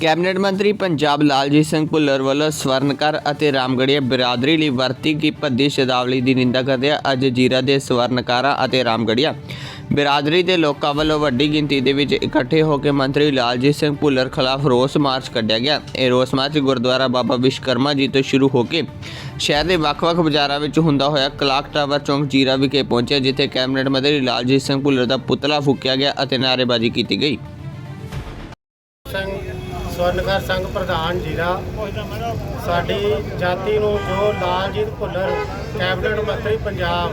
Cabinet ਮੰਤਰੀ ਪੰਜਾਬ ਲਾਲਜੀਤ ਸਿੰਘ ਭੁੱਲਰ ਵੱਲੋਂ ਸਵਰਨਕਾਰ ਅਤੇ ਰਾਮਗੜੀਆ ਬਰਾਦਰੀ ਲਈ ਵਰਤੀ ਗਈ ਭੱਦੀ ਸ਼ਬਦਾਵਲੀ ਦੀ ਨਿੰਦਾ ਕਰਦਿਆਂ ਅੱਜ ਜੀਰਾ ਦੇ ਸਵਰਨਕਾਰਾਂ ਅਤੇ ਰਾਮਗੜੀਆ ਬਰਾਦਰੀ ਦੇ ਲੋਕਾਂ ਵੱਲੋਂ ਵੱਡੀ ਗਿਣਤੀ ਦੇ ਵਿੱਚ ਇਕੱਠੇ ਹੋ ਕੇ ਮੰਤਰੀ ਲਾਲਜੀਤ ਸਿੰਘ ਭੁੱਲਰ ਖਿਲਾਫ ਰੋਸ ਮਾਰਚ ਕੱਢਿਆ ਗਿਆ। ਇਹ ਰੋਸ ਮਾਰਚ ਗੁਰਦੁਆਰਾ ਬਾਬਾ ਵਿਸ਼ਕਰਮਾ ਜੀ ਤੋਂ ਸ਼ੁਰੂ ਹੋ ਕੇ ਸ਼ਹਿਰ ਦੇ ਵੱਖ-ਵੱਖ ਬਾਜ਼ਾਰਾਂ ਵਿੱਚ ਹੁੰਦਾ ਹੋਇਆ ਕਲਾਕ ਟਾਵਰ ਚੌਂਕ ਜੀਰਾ ਵਿਖੇ ਪਹੁੰਚਿਆ, ਜਿੱਥੇ ਕੈਬਨਿਟ ਮੰਤਰੀ ਲਾਲਜੀਤ ਸਿੰਘ ਭੁੱਲਰ ਦਾ ਪੁਤਲਾ ਫੂਕਿਆ ਗਿਆ ਅਤੇ ਨਾਅਰੇਬਾਜ਼ੀ ਕੀਤੀ ਗਈ। ਸਵਰਨਕਰ ਸੰਘ ਪ੍ਰਧਾਨ ਜੀਰਾ ਸਾਡੀ ਜਾਤੀ ਨੂੰ ਜੋ ਲਾਲਜੀਤ ਭੁੱਲਰ, ਕੈਬਨਿਟ ਮੰਤਰੀ ਪੰਜਾਬ,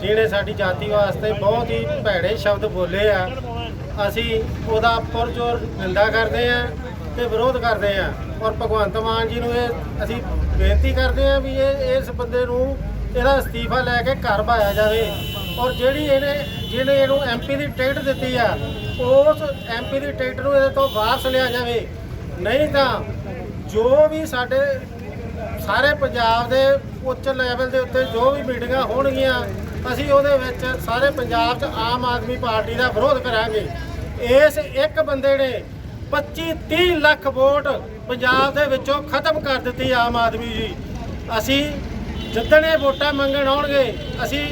ਜਿਹਨੇ ਸਾਡੀ ਜਾਤੀ ਵਾਸਤੇ ਬਹੁਤ ਹੀ ਭੈੜੇ ਸ਼ਬਦ ਬੋਲੇ ਆ, ਅਸੀਂ ਉਹਦਾ ਪੁਰਜੋਰ ਨਿੰਦਾ ਕਰਦੇ ਆ ਤੇ ਵਿਰੋਧ ਕਰਦੇ ਆ। ਔਰ ਭਗਵੰਤ ਮਾਨ ਜੀ ਨੂੰ ਇਹ ਅਸੀਂ ਬੇਨਤੀ ਕਰਦੇ ਆ ਵੀ ਇਹ, ਇਸ ਬੰਦੇ ਨੂੰ ਇਹਦਾ ਅਸਤੀਫਾ ਲੈ ਕੇ ਘਰ ਭਾਇਆ ਜਾਵੇ। ਔਰ ਜਿਹੜੀ ਇਹਨੇ, ਜਿਹਨੇ ਇਹਨੂੰ ਐਮਪੀ ਦੀ ਟਿਕਟ ਦਿੱਤੀ ਆ ਉਸ ਐਮਪੀ ਦੀ ਟਿਕਟ ਨੂੰ ਇਹਦੇ ਤੋਂ ਵਾਪਸ ਲਿਆ ਜਾਵੇ। ਨਹੀਂ ਤਾਂ ਜੋ ਵੀ ਸਾਡੇ ਸਾਰੇ ਪੰਜਾਬ ਦੇ ਉੱਚ ਲੈਵਲ ਦੇ ਉੱਤੇ ਜੋ ਵੀ ਮੀਟਿੰਗਾਂ ਹੋਣਗੀਆਂ, ਅਸੀਂ ਉਹਦੇ ਵਿੱਚ ਸਾਰੇ ਪੰਜਾਬ 'ਚ ਆਮ ਆਦਮੀ ਪਾਰਟੀ ਦਾ ਵਿਰੋਧ ਕਰਾਂਗੇ। ਇਸ ਇੱਕ ਬੰਦੇ ਨੇ 25 30 ਲੱਖ ਵੋਟ ਪੰਜਾਬ ਦੇ ਵਿੱਚੋਂ ਖਤਮ ਕਰ ਦਿੱਤੀ ਆਮ ਆਦਮੀ ਜੀ। ਅਸੀਂ ਜਿੱਦਣ ਇਹ ਵੋਟਾਂ ਮੰਗਣ ਆਉਣਗੇ, ਅਸੀਂ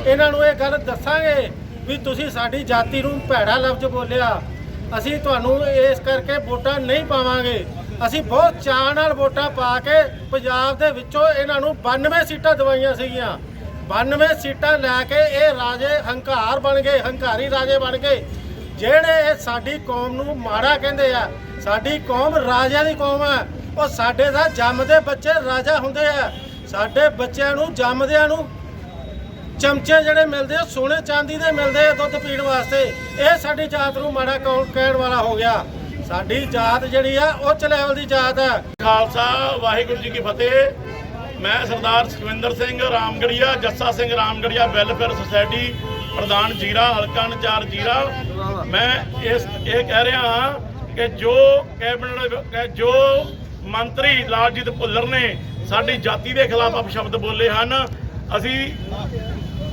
ਇਹਨਾਂ ਨੂੰ ਇਹ ਗੱਲ ਦੱਸਾਂਗੇ ਵੀ ਤੁਸੀਂ ਸਾਡੀ ਜਾਤੀ ਨੂੰ ਭੈੜਾ ਲਫ਼ਜ਼ ਬੋਲਿਆ ਅਸੀਂ ਤੁਹਾਨੂੰ ਇਸ ਕਰਕੇ ਵੋਟਾਂ ਨਹੀਂ ਪਾਵਾਂਗੇ। ਅਸੀਂ ਬਹੁਤ ਚਾਅ ਨਾਲ ਵੋਟਾਂ ਪਾ ਕੇ ਪੰਜਾਬ ਦੇ ਵਿੱਚੋਂ ਇਹਨਾਂ ਨੂੰ 92 ਸੀਟਾਂ ਦਵਾਈਆਂ ਸੀਗੀਆਂ। 92 ਸੀਟਾਂ ਲੈ ਕੇ ਇਹ ਰਾਜੇ ਹੰਕਾਰ ਬਣ ਗਏ, ਹੰਕਾਰੀ ਰਾਜੇ ਬਣ ਗਏ। ਜਿਹੜੇ ਇਹ ਸਾਡੀ ਕੌਮ ਨੂੰ ਮਾੜਾ ਕਹਿੰਦੇ ਆ, ਸਾਡੀ ਕੌਮ ਰਾਜਿਆਂ ਦੀ ਕੌਮ ਆ, ਉਹ ਸਾਡੇ ਦਾ ਜੰਮਦੇ ਬੱਚੇ ਰਾਜਾ ਹੁੰਦੇ ਆ। ਸਾਡੇ ਬੱਚਿਆਂ ਨੂੰ, ਜੰਮਦਿਆਂ ਨੂੰ ਚਮਚੇ ਜਿਹੜੇ ਮਿਲਦੇ ਆ, ਸੋਨੇ ਚਾਂਦੀ ਦੇ ਮਿਲਦੇ ਆ ਦੁੱਧ ਪੀਣ ਵਾਸਤੇ। ਇਹ ਸਾਡੀ ਜਾਤ ਨੂੰ ਮਾੜਾ ਕਹਿਣ ਵਾਲਾ ਹੋ ਗਿਆ। ਸਾਡੀ ਜਾਤ ਜਿਹੜੀ ਆ ਉੱਚ ਲੈਵਲ ਦੀ ਜਾਤ ਆ। ਖਾਲਸਾ, ਵਾਹਿਗੁਰੂ ਜੀ ਕੀ ਫਤਿਹ। ਮੈਂ ਸਰਦਾਰ ਸੁਖਵਿੰਦਰ ਸਿੰਘ ਰਾਮਗੜੀਆ, ਜੱਸਾ ਸਿੰਘ ਰਾਮਗੜੀਆ, ਵੈਲਫੇਅਰ ਸੁਸਾਇਟੀ, ਪ੍ਰਧਾਨ ਜੀਰਾ, ਹਲਕਾ ਨਚਾਰ ਜੀਰਾ। ਮੈਂ ਇਸ, ਇਹ ਕਹਿ ਰਿਹਾ ਹਾਂ ਕਿ ਜੋ ਕੈਬਨਿਟ ਜੋ ਮੰਤਰੀ ਲਾਲਜੀਤ ਭੁੱਲਰ ਨੇ ਸਾਡੀ ਜਾਤੀ ਦੇ ਖਿਲਾਫ ਅਪਸ਼ਬਦ ਬੋਲੇ ਹਨ, ਅਸੀਂ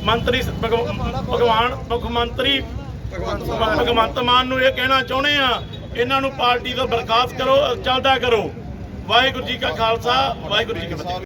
ਮੰਤਰੀ ਭਗਵ- ਭਗਵਾਨ ਮੁੱਖ ਮੰਤਰੀ ਭਗਵੰਤ ਮਾਨ ਨੂੰ ਇਹ ਕਹਿਣਾ ਚਾਹੁੰਦੇ ਆ, ਇਹਨਾਂ ਨੂੰ ਪਾਰਟੀ ਤੋਂ ਬਰਖਾਸਤ ਕਰੋ ਚੱਲਦਾ ਕਰੋ। ਵਾਹਿਗੁਰੂ ਜੀ ਕਾ ਖਾਲਸਾ, ਵਾਹਿਗੁਰੂ ਜੀ ਕੀ ਫਤਿਹ।